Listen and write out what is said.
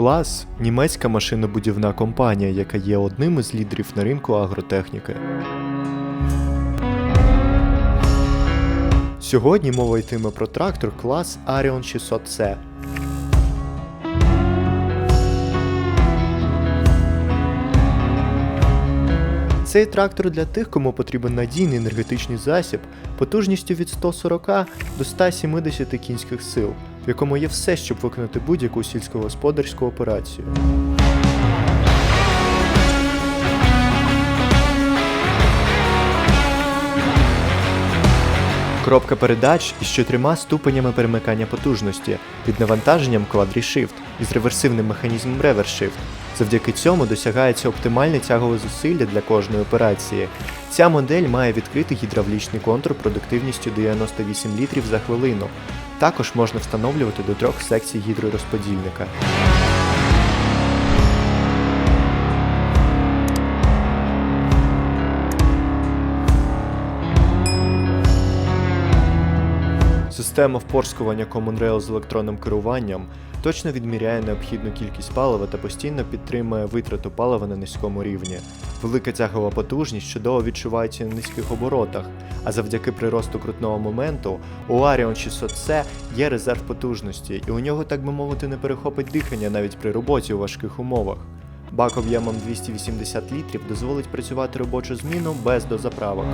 Клас німецька машинобудівна компанія, яка є одним із лідерів на ринку агротехніки. Сьогодні мова йтиме про трактор клас Arion 600C. Цей трактор для тих, кому потрібен надійний енергетичний засіб потужністю від 140 до 170 кінських сил, якому є все, щоб виконати будь-яку сільськогосподарську операцію. Коробка передач із чотирма ступенями перемикання потужності під навантаженням Quadri-Shift із реверсивним механізмом Reverse Завдяки цьому досягається оптимальне тягове зусилля для кожної операції. Ця модель має відкритий гідравлічний контур продуктивністю 98 літрів за хвилину. Також можна встановлювати до трьох секцій гідророзподільника. Система впорскування Common Rail з електронним керуванням точно відміряє необхідну кількість палива та постійно підтримує витрату палива на низькому рівні. Велика тягова потужність чудово відчувається на низьких оборотах, а завдяки приросту крутного моменту у Arion 600C є резерв потужності, і у нього, так би мовити, не перехопить дихання навіть при роботі у важких умовах. Бак об'ємом 280 літрів дозволить працювати робочу зміну без дозаправок.